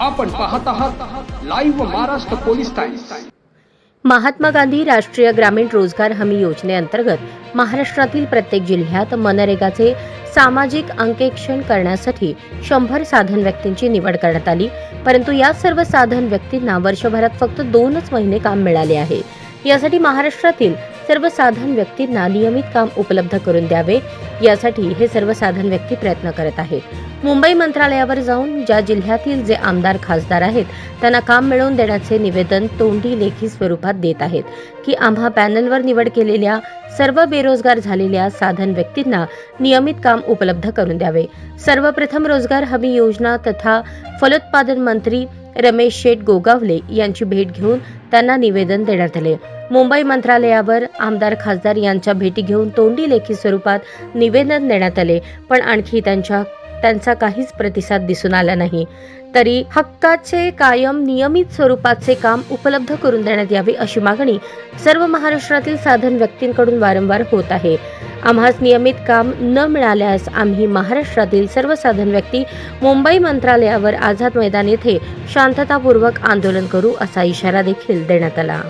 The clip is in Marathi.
आपण पाहत आहात live Maharashtra police times Mahatma Gandhi राष्ट्रीय ग्रामीण रोजगार हमी योजनेअंतर्गत महाराष्ट्रातील प्रत्येक जिल्ह्यात मनरेगाचे सामाजिक अंकेक्षण करण्यासाठी शंभर साधन व्यक्तींची निवड करण्यात आली. परंतु या सर्व साधन व्यक्तींना वर्षभरात फक्त दोनच महिने काम मिळाले आहे. यासाठी महाराष्ट्रातील सर्व साधन व्यक्तींना नियमित काम उपलब्ध करून द्यावे. यासाठी हे सर्व साधन व्यक्ती प्रयत्न करत आहेत. मुंबई मंत्रालयावर जाऊन ज्या जिल्ह्यातील जे आमदार खासदार आहेत त्यांना काम मिळवून देण्याचे निवेदन तोंडी लेखी स्वरूपात देत आहेत. की आम्हा पॅनलवर निवड केलेल्या सर्व बेरोजगार झालेल्या साधन व्यक्तींना नियमित काम उपलब्ध करून द्यावे. सर्वप्रथम रोजगार हमी योजना तथा फलोत्पादन मंत्री रमेश शेठ गोगावले यांची भेट घेऊन त्यांना निवेदन देण्यात आले. मुंबई मंत्रालयावर आमदार खासदार यांच्या भेटी घेऊन तोंडी लेखी स्वरूपात निवेदन देण्यात आले पण आणखी त्यांच्या त्यांचा काहीच प्रतिसाद दिसून आला नाही. तरी हक्काचे कायम नियमित स्वरूपाचे काम उपलब्ध करून देण्यात यावे अशी मागणी सर्व महाराष्ट्रातील साधन व्यक्तींकडून वारंवार होत आहे. आम्हास नियमित काम न मिळाल्यास आम्ही महाराष्ट्रातील सर्व साधन व्यक्ती मुंबई मंत्रालयावर आझाद मैदान येथे शांततापूर्वक आंदोलन करू असा इशारा देखील देण्यात आला.